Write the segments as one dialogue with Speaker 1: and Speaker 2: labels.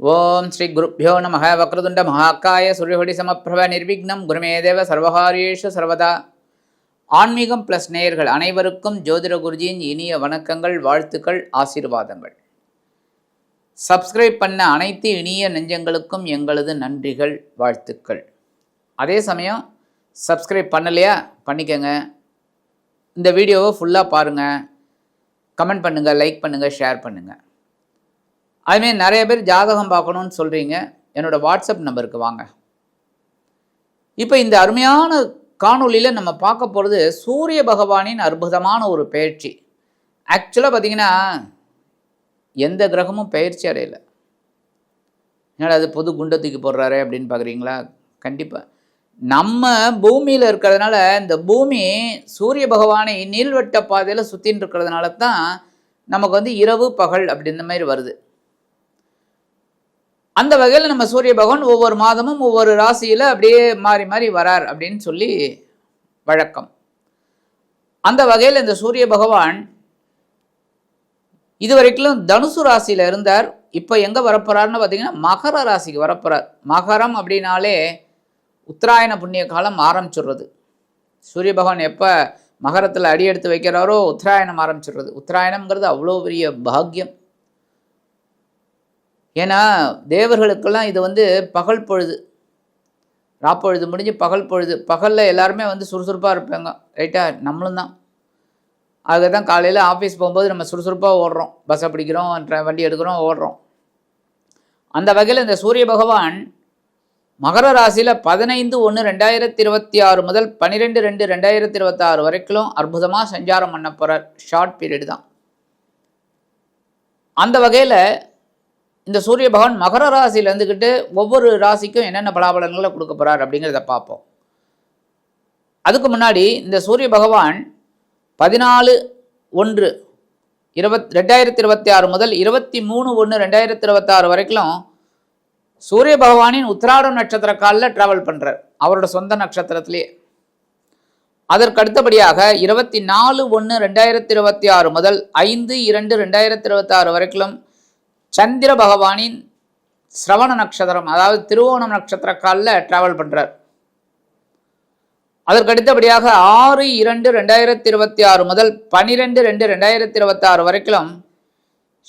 Speaker 1: ஓம் ஸ்ரீ குருப்பியோ நம வக்ரதுண்ட மகாக்காய சூரியகொடி சமப்பிரப நிர்விக்னம். குருமேதேவ சர்வகாரியேஷு சர்வதா. ஆன்மீகம் ப்ளஸ் நேயர்கள் அனைவருக்கும் ஜோதிட குருஜியின் இனிய வணக்கங்கள் வாழ்த்துக்கள் ஆசீர்வாதங்கள். சப்ஸ்கிரைப் பண்ண அனைத்து இனிய நெஞ்சங்களுக்கும் எங்களது நன்றிகள் வாழ்த்துக்கள். அதே சமயம் சப்ஸ்கிரைப் பண்ணலையா? பண்ணிக்கங்க. இந்த வீடியோவை ஃபுல்லாக பாருங்கள் கமெண்ட் பண்ணுங்கள் லைக் பண்ணுங்கள் ஷேர் பண்ணுங்கள் அதுமாரி நிறைய பேர் ஜாதகம் பார்க்கணுன்னு சொல்கிறீங்க என்னோடய வாட்ஸ்அப் நம்பருக்கு வாங்க. இப்போ இந்த அருமையான காணொளியில் நம்ம பார்க்க போகிறது சூரிய பகவானின் அற்புதமான ஒரு பயிற்சி. ஆக்சுவலாக பார்த்தீங்கன்னா எந்த கிரகமும் பயிற்சி அடையலை. என்னடா அது பொது குண்டத்துக்கு தூக்கி போடுறாரு அப்படின்னு பார்க்குறீங்களா? கண்டிப்பாக நம்ம பூமியில் இருக்கிறதுனால இந்த பூமி சூரிய பகவானை நீள்வட்ட பாதையில் சுற்றின்னு இருக்கிறதுனால தான் நமக்கு வந்து இரவு பகல் அப்படின்ற மாதிரி வருது. அந்த வகையில் நம்ம சூரிய பகவான் ஒவ்வொரு மாதமும் ஒவ்வொரு ராசியில் அப்படியே மாறி மாறி வரார் அப்படின்னு சொல்லி வழக்கம். அந்த வகையில் இந்த சூரிய பகவான் இதுவரைக்கும் தனுசு ராசியில் இருந்தார். இப்போ எங்கே வரப்போறாருன்னு பார்த்தீங்கன்னா மகர ராசிக்கு வரப்போகிறார் மகரம் அப்படின்னாலே உத்தராயண புண்ணிய காலம் ஆரம்பிச்சிடுறது. சூரிய பகவான் எப்போ மகரத்தில் அடி எடுத்து வைக்கிறாரோ உத்தராயணம் ஆரம்பிச்சிடுறது. உத்தராயணம்ங்கிறது அவ்வளோ பெரிய பாக்கியம். ஏன்னா தேவர்களுக்கெல்லாம் இது வந்து பகல் பொழுது. ராப்பொழுது முடிஞ்சு பகல் பொழுது. பகலில் எல்லாருமே வந்து சுறுசுறுப்பாக இருப்பாங்க. ரைட்டாக நம்மளும் தான். அதுக்கு தான் காலையில் ஆஃபீஸ் போகும்போது நம்ம சுறுசுறுப்பாக ஓடுறோம். பஸ்ஸை பிடிக்கிறோம் வண்டி எடுக்கிறோம் ஓடுறோம். அந்த வகையில் இந்த சூரிய பகவான் மகர ராசியில் பதினைந்து ஒன்று ரெண்டாயிரத்தி இருபத்தி ஆறு முதல் பன்னிரெண்டு ரெண்டு ரெண்டாயிரத்தி இருபத்தாறு வரைக்கும் அற்புதமாக சஞ்சாரம் பண்ண போகிறார் ஷார்ட் பீரியட் தான். அந்த வகையில் இந்த சூரிய பகவான் மகர ராசியில் இருந்துக்கிட்டு ஒவ்வொரு ராசிக்கும் என்னென்ன பலாபலன்களை கொடுக்க போகிறார் அப்படிங்கிறத பார்ப்போம். அதுக்கு முன்னாடி இந்த சூரிய பகவான் பதினாலு ஒன்று இருபத் ரெண்டாயிரத்தி இருபத்தி ஆறு முதல் இருபத்தி மூணு ஒன்று ரெண்டாயிரத்தி இருபத்தாறு வரைக்கும் சூரிய பகவானின் உத்திராடம் நட்சத்திர காலில் ட்ராவல் பண்ணுறார் அவரோட சொந்த நட்சத்திரத்திலேயே அதற்கு அடுத்தபடியாக இருபத்தி நாலு ஒன்று ரெண்டாயிரத்தி இருபத்தி ஆறு முதல் ஐந்து இரண்டு ரெண்டாயிரத்தி இருபத்தி ஆறு வரைக்கும் சந்திர பகவானின் சிரவண நட்சத்திரம் அதாவது திருவோணம் நட்சத்திர காலில் ட்ராவல் பண்ணுறார் அதற்கு அடுத்தபடியாக ஆறு இரண்டு ரெண்டாயிரத்தி இருபத்தி ஆறு முதல் பனிரெண்டு ரெண்டு ரெண்டாயிரத்தி இருபத்தி ஆறு வரைக்கும்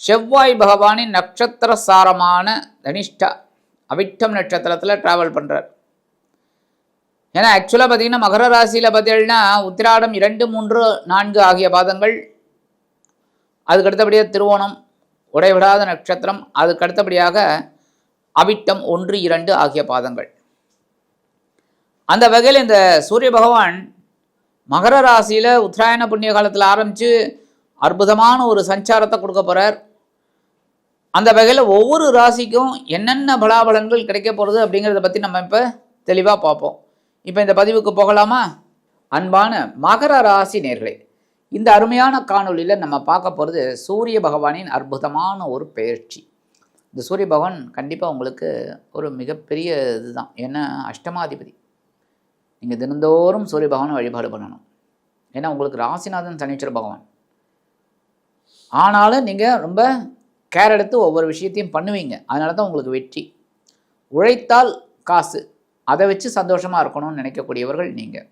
Speaker 1: செவ்வாய் பகவானின் நட்சத்திர சாரமான தனிஷ்டா அவிட்டம் நட்சத்திரத்தில் ட்ராவல் பண்ணுறார் ஏன்னா ஆக்சுவலாக பார்த்தீங்கன்னா மகர ராசியில் பார்த்தீங்கன்னா உத்திராடம் இரண்டு மூன்று நான்கு ஆகிய பாதங்கள். அதுக்கு அடுத்தபடியாக திருவோணம் உடைவிடாத நட்சத்திரம் அதுக்கு அடுத்தபடியாக அவிட்டம் ஒன்று இரண்டு ஆகிய பாதங்கள். அந்த வகையில் இந்த சூரிய பகவான் மகர ராசியில் உத்தராயண புண்ணிய காலத்தில் ஆரம்பித்து அற்புதமான ஒரு சஞ்சாரத்தை கொடுக்க போகிறார் அந்த வகையில் ஒவ்வொரு ராசிக்கும் என்னென்ன பலாபலன்கள் கிடைக்க போகிறது அப்படிங்கிறத பற்றி நம்ம இப்போ தெளிவாக பார்ப்போம். இப்போ இந்த பதிவுக்கு போகலாமா? அன்பான மகர ராசி நேர்களே இந்த அருமையான காணொலியில் நம்ம பார்க்க போகிறது சூரிய பகவானின் அற்புதமான ஒரு பயிற்சி. இந்த சூரிய பகவான் கண்டிப்பாக உங்களுக்கு ஒரு மிகப்பெரிய இதுதான். ஏன்னா அஷ்டமாதிபதி. நீங்கள் தினந்தோறும் சூரிய பகவானை வழிபாடு பண்ணணும். ஏன்னா உங்களுக்கு ராசிநாதன் சனீஸ்வர பகவான். ஆனாலும் நீங்கள் ரொம்ப கேர் எடுத்து ஒவ்வொரு விஷயத்தையும் பண்ணுவீங்க. அதனால தான் உங்களுக்கு வெற்றி. உழைத்தால் காசு. அதை வச்சு சந்தோஷமாக இருக்கணும்னு நினைக்கக்கூடியவர்கள் நீங்கள்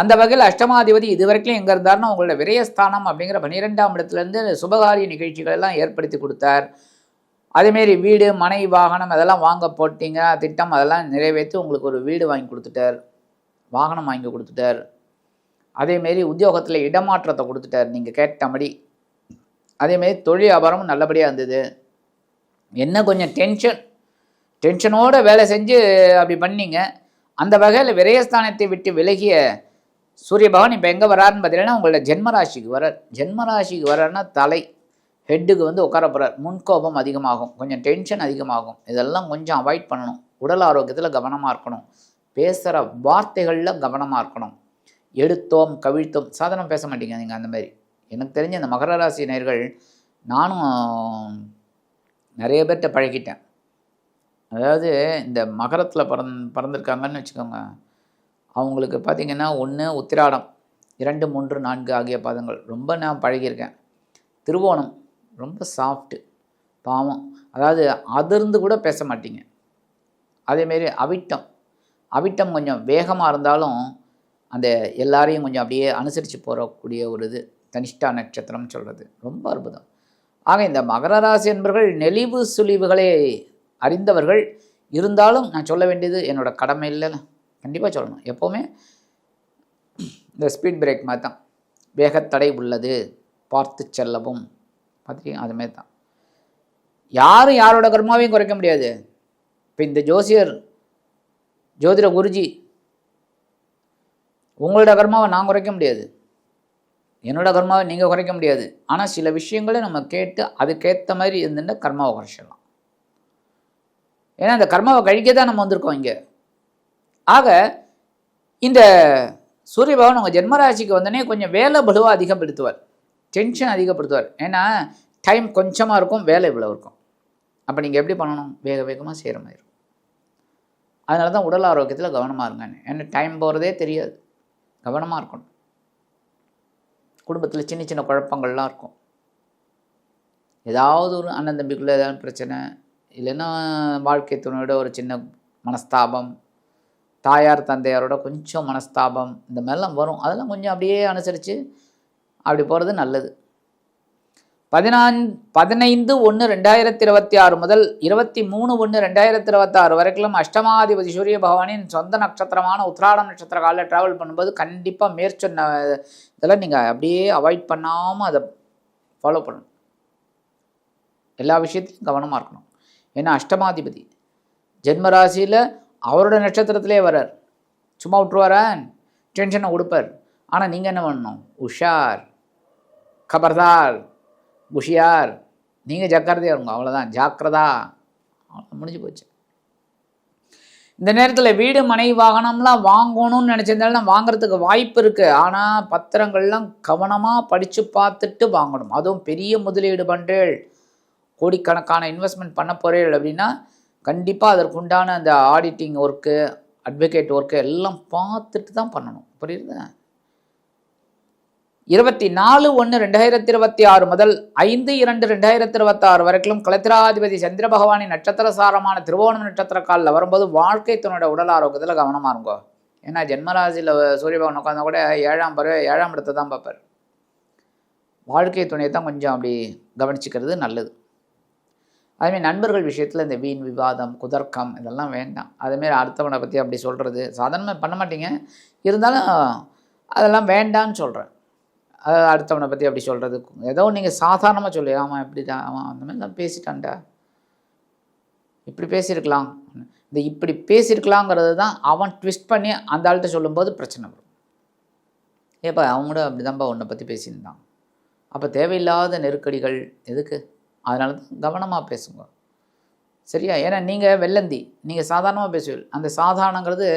Speaker 1: அந்த வகையில் அஷ்டமாதிபதி இது வரைக்கும் எங்கே இருந்தார்னா உங்களோட விரயஸ்தானம் அப்படிங்கிற பன்னிரெண்டாம் இடத்துலேருந்து சுபகாரிய நிகழ்ச்சிகள் எல்லாம் ஏற்படுத்தி கொடுத்தார். அதேமாரி வீடு மனை வாகனம் அதெல்லாம் வாங்க போட்டீங்க. திட்டம் அதெல்லாம் நிறைவேற்றி உங்களுக்கு ஒரு வீடு வாங்கி கொடுத்துட்டார். வாகனம் வாங்கி கொடுத்துட்டார். அதேமாரி உத்தியோகத்தில் இடமாற்றத்தை கொடுத்துட்டார் நீங்கள் கேட்டபடி. அதேமாரி தொழில் வியாபாரமும் நல்லபடியாக இருந்தது. என்ன கொஞ்சம் டென்ஷன். டென்ஷனோடு வேலை செஞ்சு அப்படி பண்ணிங்க. அந்த வகையில் விரயஸ்தானத்தை விட்டு விலகிய சூரிய பகவான் இப்போ எங்கே வராருன்னு பார்த்தீங்கன்னா உங்களோட ஜென்மராசிக்கு வரார். ஜென்மராசிக்கு வர்றாருன்னா தலை ஹெட்டுக்கு வந்து உட்கார போகிறார் முன்கோபம் அதிகமாகும். கொஞ்சம் டென்ஷன் அதிகமாகும். இதெல்லாம் கொஞ்சம் அவாய்ட் பண்ணணும். உடல் ஆரோக்கியத்தில் கவனமாக இருக்கணும். பேசுகிற வார்த்தைகளில் கவனமாக இருக்கணும். எடுத்தோம் கவிழ்த்தோம் சாதனம் பேச மாட்டீங்க நீங்கள் அந்த மாதிரி. எனக்கு தெரிஞ்ச இந்த மகர ராசி நேர்கள் நானும் நிறைய பேர்கிட்ட பழகிட்டேன். அதாவது இந்த மகரத்தில் பிறந் பிறந்திருக்காங்கன்னு வச்சுக்கோங்க. அவங்களுக்கு பார்த்திங்கன்னா ஒன்று உத்திராடம் இரண்டு மூன்று நான்கு ஆகிய பாதங்கள். ரொம்ப நான் பழகியிருக்கேன். திருவோணம் ரொம்ப சாஃப்ட்டு பாவம். அதாவது அதிர்ந்து கூட பேச மாட்டீங்க. அதேமாரி அவிட்டம். அவிட்டம் கொஞ்சம் வேகமாக இருந்தாலும் அந்த எல்லாரையும் கொஞ்சம் அப்படியே அனுசரித்து போகக்கூடிய ஒரு இது தனிஷ்டா நட்சத்திரம்னு சொல்கிறது ரொம்ப அற்புதம். ஆக இந்த மகர ராசி என்பவர்கள் நெளிவு சுழிவுகளை அறிந்தவர்கள். இருந்தாலும் நான் சொல்ல வேண்டியது என்னோட கடமை இல்லைல்ல கண்டிப்பாக சொல்லணும். எப்போவுமே இந்த ஸ்பீட் பிரேக் மாதிரி தான் வேகத்தடை உள்ளது பார்த்து செல்லவும் பார்த்துருக்கீங்க அதுமாரி தான் யாரும் யாரோட கர்மாவையும் குறைக்க முடியாது. இப்போ இந்த ஜோசியர் ஜோதிட குருஜி உங்களோட கர்மாவை நான் குறைக்க முடியாது. என்னோட கர்மாவை நீங்கள் குறைக்க முடியாது. ஆனால் சில விஷயங்களை நம்ம கேட்டு அதுக்கேற்ற மாதிரி இருந்துட்டு கர்மாவை குறைச்சிடலாம். ஏன்னா அந்த கர்மாவை கழிக்க தான் நம்ம வந்திருக்கோம் இங்கே. ஆக இந்த சூரிய பகவான் உங்கள் ஜென்மராசிக்கு வந்தோடனே கொஞ்சம் வேலை பலுவாக அதிகப்படுத்துவார். டென்ஷன் அதிகப்படுத்துவார். ஏன்னா டைம் கொஞ்சமாக இருக்கும் வேலை இவ்வளோ இருக்கும். அப்போ நீங்கள் எப்படி பண்ணணும்? வேக வேகமாக செய்கிற மாதிரி இருக்கும். அதனால தான் உடல் ஆரோக்கியத்தில் கவனமாக இருங்க. ஏன்னா டைம் போகிறதே தெரியாது. கவனமாக இருக்கணும். குடும்பத்தில் சின்ன சின்ன குழப்பங்கள்லாம் இருக்கும். ஏதாவது ஒரு அண்ணன் தம்பிக்குள்ளே ஏதாவது பிரச்சனை இல்லைன்னா வாழ்க்கை துணையோட ஒரு சின்ன மனஸ்தாபம் தாயார் தந்தையாரோட கொஞ்சம் மனஸ்தாபம் இந்த மாதிரிலாம் வரும். அதெல்லாம் கொஞ்சம் அப்படியே அனுசரித்து அப்படி போகிறது நல்லது. பதினான் பதினைந்து ஒன்று ரெண்டாயிரத்தி இருபத்தி ஆறு முதல் இருபத்தி மூணு ஒன்று ரெண்டாயிரத்தி இருபத்தாறு வரைக்கும் அஷ்டமாதிபதி சூரிய பகவானின் சொந்த நட்சத்திரமான உத்ராடம் நட்சத்திர காலில் ட்ராவல் பண்ணும்போது கண்டிப்பாக மேற்சொன்ன இதெல்லாம் நீங்கள் அப்படியே அவாய்ட் பண்ணாமல் அதை ஃபாலோ பண்ணணும். எல்லா விஷயத்தையும் கவனமாக இருக்கணும். ஏன்னா அஷ்டமாதிபதி ஜென்மராசியில் அவரோட நட்சத்திரத்திலே வரார் சும்மா விட்டுருவாரன் டென்ஷனை கொடுப்பார் ஆனால் நீங்கள் என்ன பண்ணணும்? உஷார் கபர்தார் உஷியார் நீங்கள் ஜாக்கிரதையாக இருங்க. அவ்வளோதான் ஜாக்கிரதா. அவ்வளோ முடிஞ்சு போச்சு. இந்த நேரத்தில் வீடு மனை வாகனம்லாம் வாங்கணும்னு நினச்சிருந்தாலும் வாங்குறதுக்கு வாய்ப்பு இருக்குது ஆனால் பத்திரங்கள்லாம் கவனமாக படித்து பார்த்துட்டு வாங்கணும். அதுவும் பெரிய முதலீடு பண்ணுறேள் கோடிக்கணக்கான இன்வெஸ்ட்மெண்ட் பண்ண போகிறேள் அப்படின்னா கண்டிப்பாக அதற்குண்டான அந்த ஆடிட்டிங் ஒர்க்கு அட்வொகேட் ஒர்க்கு எல்லாம் பார்த்துட்டு தான் பண்ணணும். புரியுது? இருபத்தி நாலு ஒன்று ரெண்டாயிரத்தி இருபத்தி ஆறு முதல் ஐந்து இரண்டு ரெண்டாயிரத்தி இருபத்தி ஆறு வரைக்கும் கலத்திராதிபதி சந்திர பகவானின் நட்சத்திர சாரமான திருவோணம் நட்சத்திர காலில் வரும்போது வாழ்க்கை தன்னோட உடல் ஆரோக்கியத்தில் கவனமாக இருங்கோ. ஏன்னா ஜென்மராசியில் சூரிய பகவான் உட்காந்தா கூட ஏழாம் பருவ ஏழாம் இடத்தை தான் பார்ப்பார். வாழ்க்கை துணையை தான் கொஞ்சம் அப்படி கவனிச்சுக்கிறது நல்லது. அதுமாரி நண்பர்கள் விஷயத்தில் இந்த வீண் விவாதம் குதர்க்கம் இதெல்லாம் வேண்டாம். அதுமாரி அடுத்தவனை பற்றி அப்படி சொல்கிறது சாதாரணமாக பண்ண மாட்டீங்க. இருந்தாலும் அதெல்லாம் வேண்டான்னு சொல்கிறேன் அடுத்தவனை பற்றி அப்படி சொல்கிறது ஏதோ நீங்கள் சாதாரணமாக சொல்லி ஆமாம் இப்படி தான் ஆமாம் அந்த மாதிரி தான் பேசிட்டான்டா. இப்படி பேசியிருக்கலாம். இந்த இப்படி பேசியிருக்கலாங்கிறது தான் அவன் ட்விஸ்ட் பண்ணி அந்த ஆள்கிட்ட சொல்லும்போது பிரச்சனை வரும். ஏப்பா அவங்க கூட அப்படி தான்ப்பா உன்னை பற்றி பேசியிருந்தான். அப்போ தேவையில்லாத நெருக்கடிகள் எதுக்கு? அதனால தான் கவனமாக பேசுங்க. சரியா? ஏன்னா நீங்கள் வெள்ளந்தி. நீங்கள் சாதாரணமாக பேசுவீங்க அந்த சாதாரணங்கிறது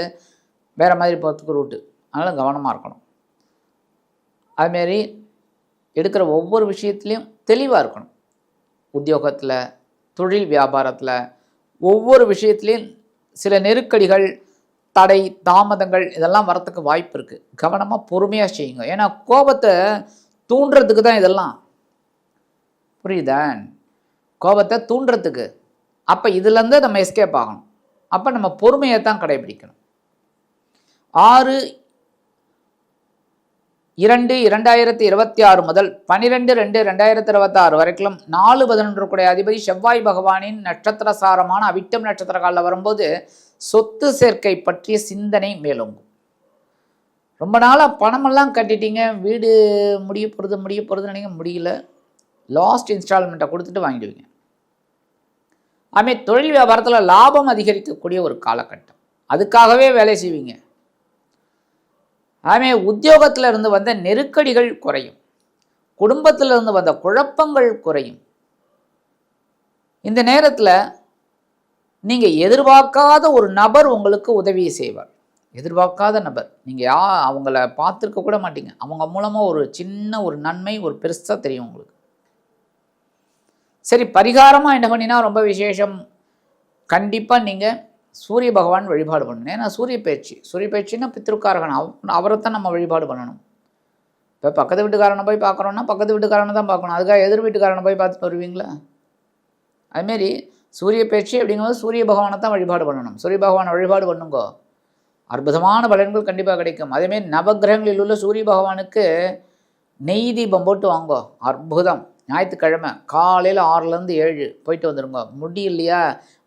Speaker 1: வேறு மாதிரி போகிறதுக்கு ரூட்டு அதனால் கவனமாக இருக்கணும். அதுமாரி எடுக்கிற ஒவ்வொரு விஷயத்துலையும் தெளிவாக இருக்கணும். உத்தியோகத்தில் தொழில் வியாபாரத்தில் ஒவ்வொரு விஷயத்துலையும் சில நெருக்கடிகள் தடை தாமதங்கள் இதெல்லாம் வரத்துக்கு வாய்ப்பு இருக்குது கவனமாக பொறுமையாக செய்யுங்க. ஏன்னா கோபத்தை தூண்டுறதுக்கு தான் இதெல்லாம். புரியுதா? கோபத்தை தூண்டுறதுக்கு. அப்போ இதுலேருந்து நம்ம எஸ்கேப் ஆகணும். அப்போ நம்ம பொறுமையை தான் கடைபிடிக்கணும். ஆறு இரண்டு இரண்டாயிரத்தி இருபத்தி ஆறு முதல் பன்னிரெண்டு ரெண்டு ரெண்டாயிரத்தி இருபத்தாறு வரைக்கும் நாலு பதினொன்று கூடிய அதிபதி செவ்வாய் பகவானின் நட்சத்திர சாரமான அவிட்டம் நட்சத்திர காலில் வரும்போது சொத்து சேர்க்கை பற்றிய சிந்தனை மேலோங்கும். ரொம்ப நாளாக பணமெல்லாம் கட்டிட்டீங்க. வீடு முடிய போகிறது முடிய போகிறதுன்னு நினைக்க முடியல. லாஸ்ட் இன்ஸ்டால்மெண்ட்டை கொடுத்துட்டு வாங்கிடுவீங்க. அதுமாரி தொழில் வியாபாரத்தில் லாபம் அதிகரிக்கக்கூடிய ஒரு காலகட்டம். அதுக்காகவே வேலை செய்வீங்க. ஆமே உத்தியோகத்தில் இருந்து வந்த நெருக்கடிகள் குறையும். குடும்பத்தில் இருந்து வந்த குழப்பங்கள் குறையும். இந்த நேரத்தில் நீங்கள் எதிர்பார்க்காத ஒரு நபர் உங்களுக்கு உதவியை செய்வார். எதிர்பார்க்காத நபர். நீங்கள் யா அவங்கள பார்த்துருக்க கூட மாட்டீங்க. அவங்க மூலமாக ஒரு சின்ன ஒரு நன்மை ஒரு பெருசாக தெரியும் உங்களுக்கு. சரி பரிகாரமாக என்ன பண்ணினா ரொம்ப விசேஷம். கண்டிப்பாக நீங்கள் சூரிய பகவான் வழிபாடு பண்ணணும். ஏன்னா சூரிய பேச்சு. சூரிய பேச்சுன்னா பித்திருக்காரகன் அவ அவரை தான் நம்ம வழிபாடு பண்ணணும். இப்போ பக்கத்து வீட்டுக்காரனை போய் பார்க்குறோன்னா பக்கத்து வீட்டுக்காரனை தான் பார்க்கணும். அதுக்காக எதிர் வீட்டுக்காரனை போய் பார்த்துட்டு வருவீங்களா? அதுமாரி சூரிய பேச்சு அப்படிங்கும்போது சூரிய பகவானை தான் வழிபாடு பண்ணணும். சூரிய பகவானை வழிபாடு பண்ணுங்கோ. அற்புதமான பலன்கள் கண்டிப்பாக கிடைக்கும். அதேமாரி நவக்கிரகங்களில் உள்ள சூரிய பகவானுக்கு நெய் தீபம் போட்டு வாங்கோ. அற்புதம். ஞாயிற்றுக்கிழமை காலையில் ஆறுலேருந்து ஏழு போயிட்டு வந்துடுங்க முடியலையா?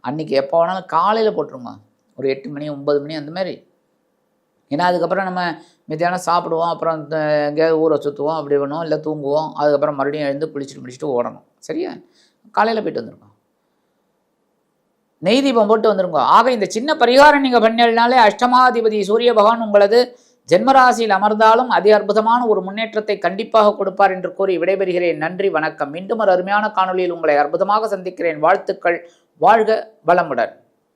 Speaker 1: அன்றைக்கி எப்போ வேணாலும் காலையில் போட்டுருங்க. ஒரு எட்டு மணி ஒம்பது மணி அந்த மாதிரி. ஏன்னா அதுக்கப்புறம் நம்ம மத்தியானம் சாப்பிடுவோம். அப்புறம் எங்கேயாவது ஊரை சுற்றுவோம் அப்படி பண்ணுவோம் இல்லை தூங்குவோம். அதுக்கப்புறம் மறுபடியும் எழுந்து குளிச்சுட்டு முடிச்சுட்டு ஓடணும். சரியா? காலையில் போயிட்டு வந்துருங்க. நெய் தீபம் போட்டு வந்துருங்க. ஆக இந்த சின்ன பரிகாரம் நீங்கள் பண்ணினாலே அஷ்டமாதிபதி சூரிய பகவான் உங்களது ஜென்மராசியில் அமர்ந்தாலும் அதி அற்புதமான ஒரு முன்னேற்றத்தை கண்டிப்பாக கொடுப்பார் என்று கூறி விடைபெறுகிறேன். நன்றி வணக்கம். மீண்டும் ஒரு அருமையான காணொளியில் உங்களை அற்புதமாக சந்திக்கிறேன். வாழ்த்துக்கள். வாழ்க வளமுடன்.